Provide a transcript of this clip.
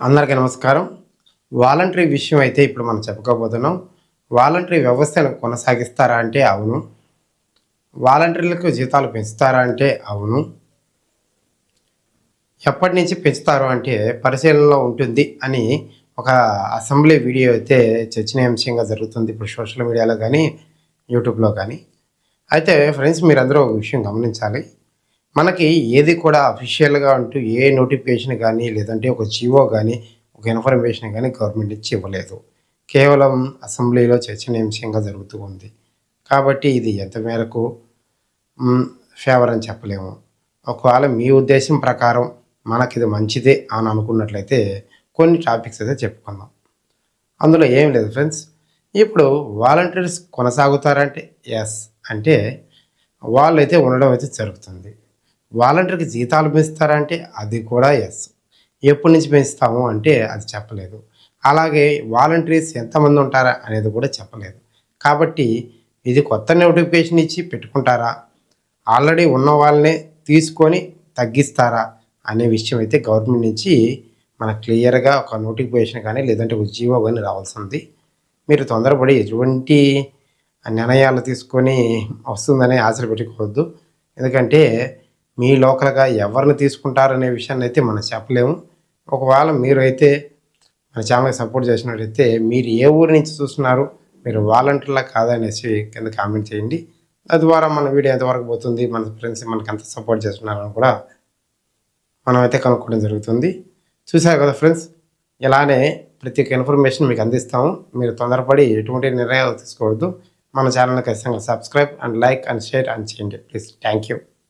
అందరికీ నమస్కారం. వాలంటరీ విషయం అయితే ఇప్పుడు మనం చెప్పుకోబోతున్నాం. వాలంటరీ వ్యవస్థను కొనసాగిస్తారా అంటే అవును. వాలంటీర్లకు జీతాలు పెంచుతారా అంటే అవును. ఎప్పటి నుంచి పెంచుతారు అంటే పరిశీలనలో ఉంటుంది అని ఒక అసెంబ్లీ వీడియో అయితే చర్చనీయాంశంగా జరుగుతుంది ఇప్పుడు సోషల్ మీడియాలో కానీ యూట్యూబ్లో కానీ. అయితే ఫ్రెండ్స్ మీరందరూ ఒక విషయం గమనించాలి. మనకి ఏది కూడా అఫీషియల్గా అంటూ ఏ నోటిఫికేషన్ కానీ లేదంటే ఒక జీవో కానీ ఒక ఇన్ఫర్మేషన్ కానీ గవర్నమెంట్ ఇచ్చి ఇవ్వలేదు. కేవలం అసెంబ్లీలో చర్చనీయాంశంగా జరుగుతూ ఉంది. కాబట్టి ఇది ఎంత మేరకు? ఫేవర్ అని చెప్పలేము. ఒకవేళ మీ ఉద్దేశం ప్రకారం మనకి ఇది మంచిదే అని అనుకున్నట్లయితే కొన్ని టాపిక్స్ అయితే చెప్పుకుందాం. అందులో ఏం లేదు ఫ్రెండ్స్ ఇప్పుడు వాలంటీర్స్ కొనసాగుతారంటే ఎస్ అంటే వాళ్ళైతే ఉండడం అయితే జరుగుతుంది. వాలంటీర్కి జీతాలు పెంచుతారంటే అది కూడా ఎస్ ఎప్పటి నుంచి పెంచుతాము అంటే అది చెప్పలేదు. అలాగే వాలంటీర్స్ ఎంతమంది ఉంటారా అనేది కూడా చెప్పలేదు. కాబట్టి ఇది కొత్త నోటిఫికేషన్ ఇచ్చి పెట్టుకుంటారా? ఆల్రెడీ ఉన్న వాళ్ళనే తీసుకొని తగ్గిస్తారా అనే విషయం అయితే గవర్నమెంట్ నుంచి మనకు క్లియర్గా ఒక నోటిఫికేషన్ కానీ లేదంటే ఒక జీవో కానీ రావాల్సి ఉంది మీరు తొందరపడి ఎటువంటి నిర్ణయాలు తీసుకొని వస్తుందని ఆశలు పెట్టుకోవద్దు. ఎందుకంటే మీ లోకల్గా ఎవరిని తీసుకుంటారనే విషయాన్ని అయితే మనం చెప్పలేము. ఒకవేళ మీరు అయితే మన ఛానల్కి సపోర్ట్ చేసినట్టయితే మీరు ఏ ఊరి నుంచి చూస్తున్నారు మీరు వాలంటీర్లా కాదనేసి కింద కామెంట్ చేయండి. తద్వారా మన వీడియో ఎంతవరకు పోతుంది మన ఫ్రెండ్స్ మనకి ఎంత సపోర్ట్ చేస్తున్నారని కూడా మనం అయితే కనుక్కోవడం జరుగుతుంది. చూసారు కదా ఫ్రెండ్స్ ఇలానే ప్రతి ఒక్క ఇన్ఫర్మేషన్ మీకు అందిస్తాము. మీరు తొందరపడి ఎటువంటి నిర్ణయాలు తీసుకోవద్దు. మన ఛానల్ని ఖచ్చితంగా subscribe and like and share and చేయండి. Please thank you.